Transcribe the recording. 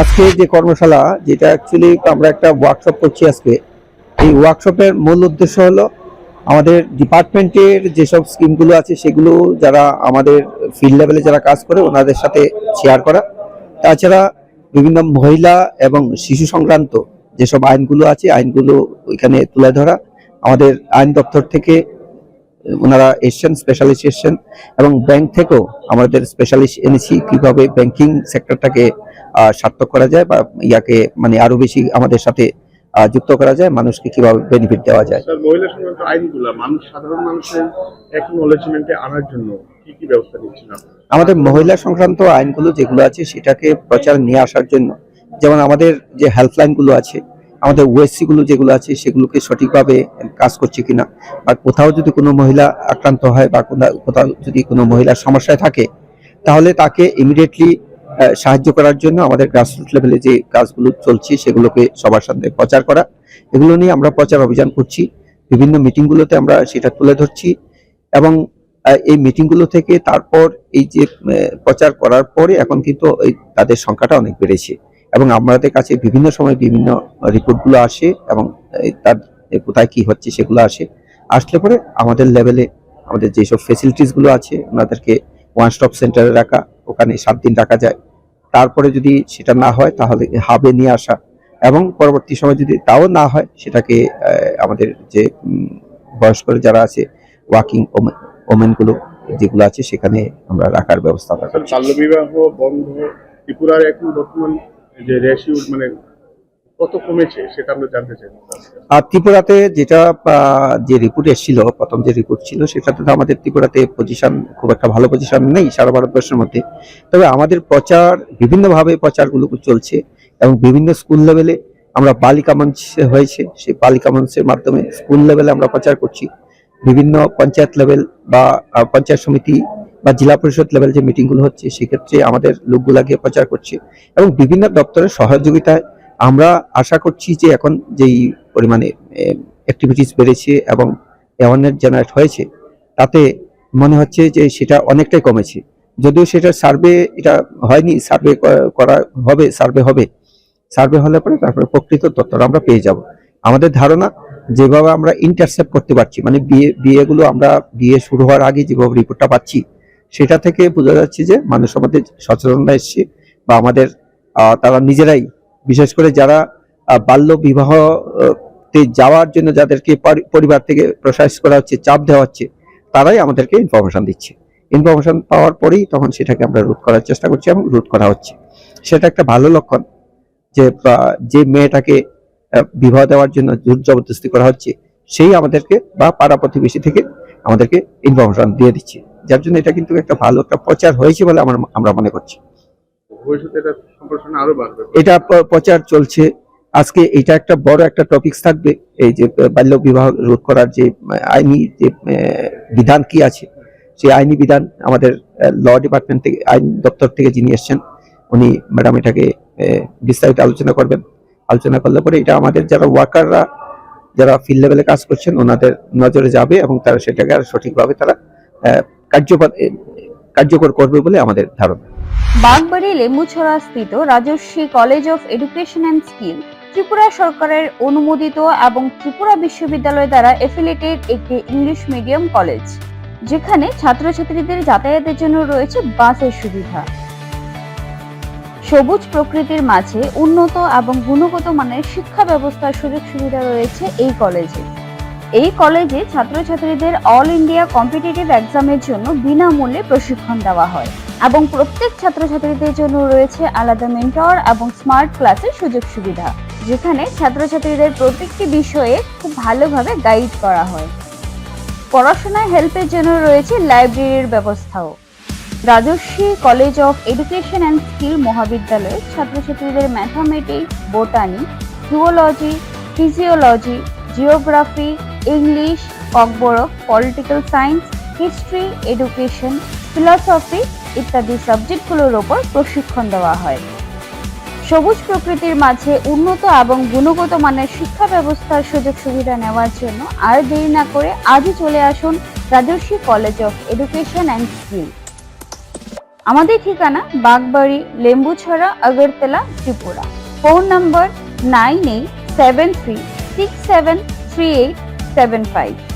আজকে যে কর্মশালা, যেটা অ্যাকচুয়ালি আমরা একটা ওয়ার্কশপ করছি আজকে, এই ওয়ার্কশপের মূল উদ্দেশ্য হলো আমাদের ডিপার্টমেন্টের যেসব স্কিমগুলো আছে, সেগুলো যারা আমাদের ফিল্ড লেভেলে যারা কাজ করে, ওনাদের সাথে শেয়ার করা। তাছাড়া বিভিন্ন মহিলা এবং শিশু সংক্রান্ত যেসব আইনগুলো আছে, আইনগুলো ওইখানে তুলে ধরা। আমাদের আইন দপ্তর থেকে ওনারা এসছেন স্পেশালিস্ট এসছেন এবং ব্যাংক থেকেও আমাদের স্পেশালিস্ট এনেছি কীভাবে ব্যাংকিং সেক্টরটাকে আহ, সার্থক করা যায় বা ইয়াকে মানে আরও বেশি আমাদের সাথে যুক্ত করা যায় মানুষকে কীভাবে বেনিফিট দেওয়া যায়। মহিলা সংক্রান্ত আইনগুলো মানুষ সাধারণ মানুষের একনোলেজমেন্টে আনার জন্য কি কি ব্যবস্থা নিচ্ছেন আমাদের মহিলা সংক্রান্ত আইনগুলো যেগুলো আছে সেটাকে প্রচার নিয়ে আসার জন্য যেমন আমাদের যে হেল্পলাইনগুলো আছে আমাদের ওএসসি গুলো যেগুলো আছে সেগুলোকে সঠিকভাবে কাজ করছে কিনা বা কোথাও যদি কোনো মহিলা আক্রান্ত হয় বা কোথা- কোথাও যদি কোনো মহিলার সমস্যায় থাকে, তাহলে তাকে ইমিডিয়েটলি সাহায্য করার জন্য আমাদের গ্রাসরুট লেভেলে যে কাজগুলো চলছে সেগুলোকে সবার সামনে প্রচার করা। এগুলো নিয়ে আমরা প্রচার অভিযান করছি। বিভিন্ন মিটিংগুলোতে আমরা সেটা তুলে ধরছি এবং এই মিটিংগুলো থেকে তারপর এই যে প্রচার করার পরে এখন কিন্তু তাদের সংখ্যাটা অনেক বেড়েছে। এবং আমাদের কাছে বিভিন্ন সময় বিভিন্ন রিপোর্টগুলো আসে এবং তার কোথায় কি হচ্ছে সেগুলো আসে। আসলে পরে আমাদের লেভেলে আমাদের যেসব ফেসিলিটিসগুলো আছে, ওনাদেরকে ওয়ান স্টপ সেন্টারে রাখা, ওখানে সাত দিন রাখা যায়। তারপরে যদি সেটা না হয়, তাহলে হাবে নিয়ে আসা। এবং পরবর্তী সময় যদি তাও না হয়, সেটাকে আমাদের যে বয়স্ক যারা আছে ওয়াকিং ওমেনগুলো যেগুলো আছে, সেখানে আমরা রাখার ব্যবস্থা বন্ধ, ত্রিপুরার এখন বর্তমান যে রেশিও মানে কত কমেছে সেটা আমরা জানতে চাই। আর ত্রিপুরাতে যেটা যে রিপোর্ট এসেছিল, প্রথম যে রিপোর্ট ছিল সেটাতে তো আমাদের ত্রিপুরাতে পজিশন খুব একটা ভালো পজিশন নেই সারা ভারতবর্ষের মধ্যে। তবে আমাদের প্রচার, বিভিন্নভাবে প্রচারগুলো চলছে এবং বিভিন্ন স্কুল লেভেলে আমরা বালিকা মঞ্চ হয়েছে। সেই বালিকা মঞ্চের মাধ্যমে স্কুল লেভেলে আমরা প্রচার করছি। বিভিন্ন পঞ্চায়েত লেভেল বা পঞ্চায়েত সমিতি বা জেলা পরিষদ লেভেল যে মিটিংগুলো হচ্ছে, সেক্ষেত্রে আমাদের লোকগুলা গিয়ে প্রচার করছে এবং বিভিন্ন দপ্তরের সহযোগিতায় আমরা আশা করছি যে এখন যেই পরিমাণে অ্যাক্টিভিটিস বেড়েছে এবং অ্যাওয়ারনেস জেনারেট হয়েছে, তাতে মনে হচ্ছে যে সেটা অনেকটাই কমেছে। যদিও সেটা সার্ভে এটা হয়নি সার্ভে করা হবে সার্ভে হবে। সার্ভে হলে পরে তারপরে প্রকৃত তথ্যটা আমরা পেয়ে যাব। আমাদের ধারণা, যেভাবে আমরা ইন্টারসেপ্ট করতে পারছি মানে বিয়ে, বিয়েগুলো আমরা বিয়ে শুরু হওয়ার আগে যেভাবে রিপোর্টটা পাচ্ছি সেটা থেকে বোঝা যাচ্ছে যে মানুষ আমাদের সচেতনতা এসছে বা আমাদের তারা নিজেরাই, বিশেষ করে যারা বাল্য বিবাহ তে যাওয়ার জন্য যাদেরকে পরিবার থেকে প্রসারিত করা হচ্ছে, চাপ দেওয়া হচ্ছে, তারাই আমাদেরকে ইনফরমেশন দিচ্ছে। ইনফরমেশন পাওয়ার পরেই তখন সেটাকে আমরা রোধ করার চেষ্টা করছি এবং রোধ করা হচ্ছে। সেটা একটা ভালো লক্ষণ যে যে মেয়েটাকে বিবাহ দেওয়ার জন্য জোর জবরদস্তি করা হচ্ছে, সেই আমাদেরকে বা পাড়া প্রতিবেশী থেকে আমাদেরকে ইনফরমেশন দিয়ে দিচ্ছে। যার জন্য এটা কিন্তু একটা ভালো একটা প্রচার হয়েছে বলে আমার আমরা মনে করছি। এটা প্রচার চলছে। আজকে এটা একটা বড় একটা টপিকস থাকবে। এই যে বাল্য বিবাহ রোধ করার যে আইনি যে বিধান কি আছে সেই আইনি বিধান আমাদের ল ডিপার্টমেন্ট থেকে আইন দপ্তর থেকে যিনি এসছেন উনি ম্যাডাম এটাকে বিস্তারিত আলোচনা করবেন। আলোচনা করলে পরে এটা আমাদের যারা ওয়ার্কাররা যারা ফিল্ড লেভেলে কাজ করছেন ওনাদের নজরে যাবে এবং তারা সেটাকে আর সঠিকভাবে তারা কার্যকর করবে বলে আমাদের ধারণা। বাগবাড়ি লেম্বুছড়া স্থিত Rajasvi college of education and skill, Tripura সরকারের অনুমোদিত এবং ত্রিপুরা বিশ্ববিদ্যালয় দ্বারা এফিলেটেড একটি ইংলিশ মিডিয়াম কলেজ, যেখানে ছাত্রছাত্রীদের যাতায়াতের জন্য রয়েছে বাসের সুবিধা। সবুজ প্রকৃতির মাঝে উন্নত এবং গুণগত মানের শিক্ষা ব্যবস্থার সুযোগ সুবিধা রয়েছে এই কলেজে। এই কলেজে ছাত্রছাত্রীদের অল ইন্ডিয়া কম্পিটিটিভ এক্সামের জন্য বিনামূল্যে প্রশিক্ষণ দেওয়া হয় এবং প্রত্যেক ছাত্রছাত্রীদের জন্য রয়েছে আলাদা মেন্টর এবং স্মার্ট ক্লাসের সুযোগ সুবিধা, যেখানে ছাত্রছাত্রীদের প্রত্যেকটি বিষয়ে খুব ভালোভাবে গাইড করা হয়। পড়াশোনায় হেল্পের জন্য রয়েছে লাইব্রেরির ব্যবস্থাও। Rajasvi college of education and skill মহাবিদ্যালয়ে ছাত্রছাত্রীদের mathematics botany zoology physiology geography English Kokborok political science history education philosophy ইত্যাদি সাবজেক্টগুলোর ওপর প্রশিক্ষণ দেওয়া হয়। সবুজ প্রকৃতির মাঝে উন্নত এবং গুণগত মানের শিক্ষা ব্যবস্থার সুযোগ সুবিধা নেওয়ার জন্য আর দেরি না করে আজই চলে আসুন Rajasvi college of education and skill আমাদের ঠিকানা Bagbari, Lembuchhara, Agartala, Tripura. Phone number nine eight seven three six seven three eight seven five